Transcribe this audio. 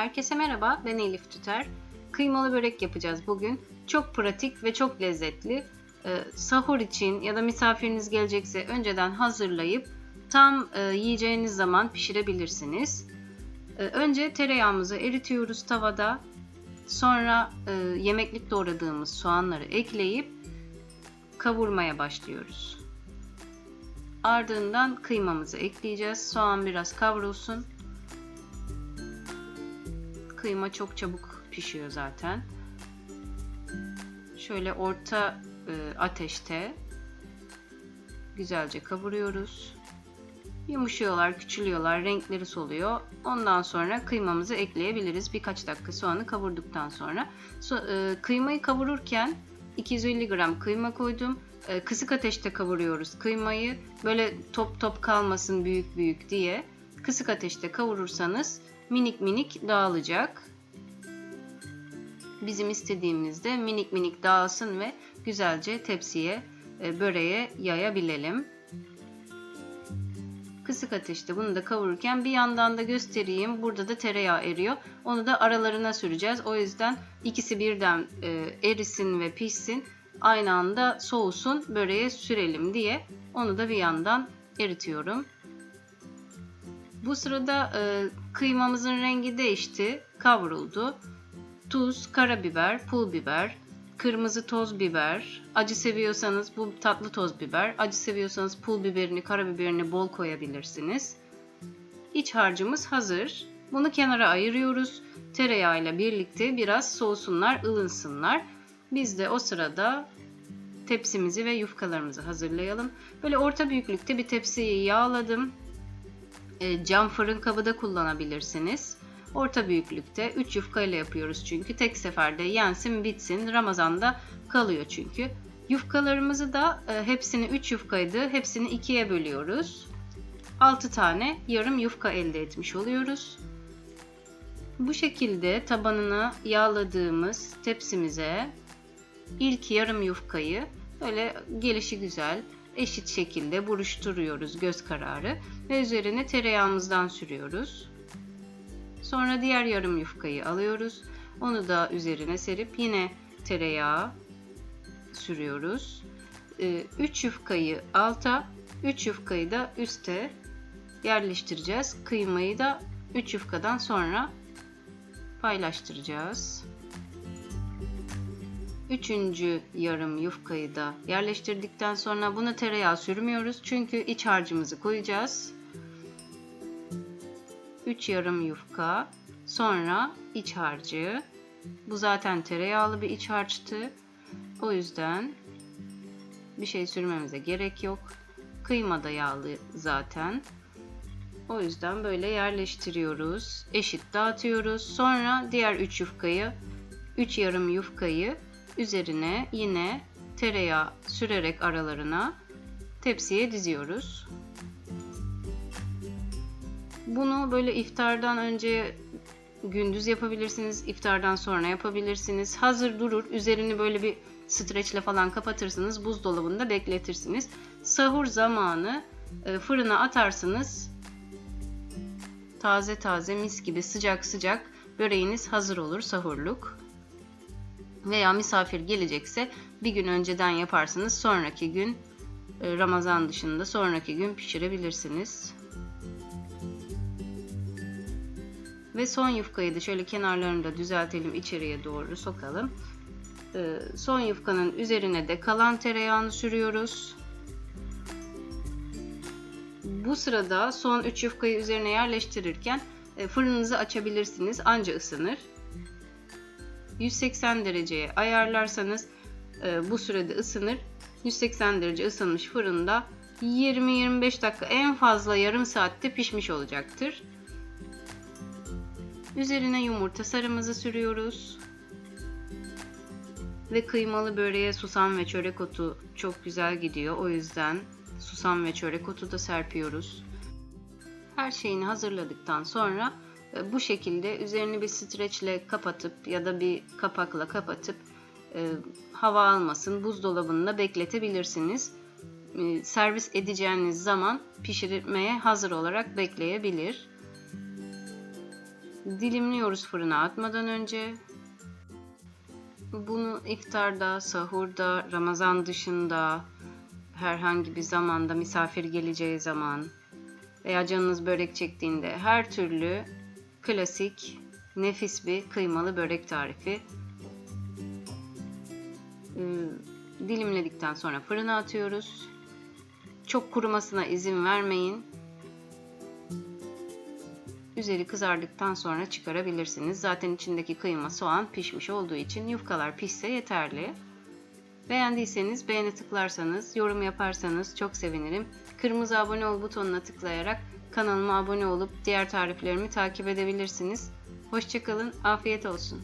Herkese merhaba, ben Elif Tüter. Kıymalı börek yapacağız bugün. Çok pratik ve çok lezzetli. Ee, sahur için ya da misafiriniz gelecekse önceden hazırlayıp tam e, yiyeceğiniz zaman pişirebilirsiniz. Ee, önce tereyağımızı eritiyoruz tavada. Sonra e, yemeklik doğradığımız soğanları ekleyip kavurmaya başlıyoruz. Ardından kıymamızı ekleyeceğiz. Soğan biraz kavrulsun. Kıyma çok çabuk pişiyor zaten. Şöyle orta e, ateşte güzelce kavuruyoruz. Yumuşuyorlar, küçülüyorlar, renkleri soluyor. Ondan sonra kıymamızı ekleyebiliriz. Birkaç dakika soğanı kavurduktan sonra. So, e, kıymayı kavururken 250 gram kıyma koydum. E, kısık ateşte kavuruyoruz kıymayı. Böyle top top kalmasın büyük büyük diye. Kısık ateşte kavurursanız minik minik dağılacak. Bizim istediğimizde minik minik dağılsın ve güzelce tepsiye, e, böreğe yayabilelim. Kısık ateşte bunu da kavururken bir yandan da göstereyim. Burada da tereyağı eriyor. Onu da aralarına süreceğiz. O yüzden ikisi birden e, erisin ve pişsin. Aynı anda soğusun, böreğe sürelim diye onu da bir yandan eritiyorum. Bu sırada e, kıymamızın rengi değişti, kavruldu. Tuz, karabiber, pul biber, kırmızı toz biber, acı seviyorsanız bu tatlı toz biber, acı seviyorsanız pul biberini, karabiberini bol koyabilirsiniz. İç harcımız hazır. Bunu kenara ayırıyoruz. Tereyağıyla birlikte biraz soğusunlar, ılınsınlar. Biz de o sırada tepsimizi ve yufkalarımızı hazırlayalım. Böyle orta büyüklükte bir tepsiyi yağladım. E, cam fırın kabı da kullanabilirsiniz. Orta büyüklükte 3 yufka ile yapıyoruz çünkü tek seferde yensin bitsin. Ramazan'da kalıyor çünkü. Yufkalarımızı da e, hepsini 3 yufkaydı. Hepsini 2'ye bölüyoruz. 6 tane yarım yufka elde etmiş oluyoruz. Bu şekilde tabanına yağladığımız tepsimize ilk yarım yufkayı böyle gelişi güzel eşit şekilde buruşturuyoruz göz kararı ve üzerine tereyağımızdan sürüyoruz. Sonra diğer yarım yufkayı alıyoruz. Onu da üzerine serip yine tereyağı sürüyoruz. 3 yufkayı alta, 3 yufkayı da üste yerleştireceğiz. Kıymayı da 3 yufkadan sonra paylaştıracağız. Üçüncü yarım yufkayı da yerleştirdikten sonra buna tereyağı sürmüyoruz. Çünkü iç harcımızı koyacağız. 3 yarım yufka, sonra iç harcı. Bu zaten tereyağlı bir iç harçtı. O yüzden bir şey sürmemize gerek yok. Kıyma da yağlı zaten. O yüzden böyle yerleştiriyoruz. Eşit dağıtıyoruz. Sonra diğer 3 yufkayı, 3 yarım yufkayı üzerine yine tereyağı sürerek aralarına tepsiye diziyoruz. Bunu böyle iftardan önce gündüz yapabilirsiniz, iftardan sonra yapabilirsiniz. Hazır durur. Üzerini böyle bir streçle falan kapatırsınız. Buzdolabında bekletirsiniz. Sahur zamanı e, fırına atarsınız. Taze taze mis gibi sıcak sıcak böreğiniz hazır olur sahurluk. Veya misafir gelecekse bir gün önceden yaparsınız. Sonraki gün e, Ramazan dışında sonraki gün pişirebilirsiniz. Ve son yufkayı da şöyle kenarlarını da düzeltelim içeriye doğru sokalım. Ee, son yufkanın üzerine de kalan tereyağını sürüyoruz. Bu sırada son 3 yufkayı üzerine yerleştirirken e, fırınınızı açabilirsiniz anca ısınır. 180 dereceye ayarlarsanız e, bu sürede ısınır. 180 derece ısınmış fırında 20-25 dakika en fazla yarım saatte pişmiş olacaktır. Üzerine yumurta sarımızı sürüyoruz. Ve kıymalı böreğe susam ve çörek otu çok güzel gidiyor. O yüzden susam ve çörek otu da serpiyoruz. Her şeyini hazırladıktan sonra bu şekilde üzerini bir streçle kapatıp ya da bir kapakla kapatıp e, hava almasın buzdolabında bekletebilirsiniz. E, servis edeceğiniz zaman pişirmeye hazır olarak bekleyebilir. Dilimliyoruz fırına atmadan önce. Bunu iftarda, sahurda, Ramazan dışında, herhangi bir zamanda, misafir geleceği zaman veya canınız börek çektiğinde her türlü klasik, nefis bir kıymalı börek tarifi. Ee, Dilimledikten sonra fırına atıyoruz. Çok kurumasına izin vermeyin. Üzeri kızardıktan sonra çıkarabilirsiniz. Zaten içindeki kıyma, soğan pişmiş olduğu için yufkalar pişse yeterli. Beğendiyseniz beğeni tıklarsanız, yorum yaparsanız çok sevinirim. Kırmızı abone ol butonuna tıklayarak kanalıma abone olup diğer tariflerimi takip edebilirsiniz. Hoşçakalın, afiyet olsun.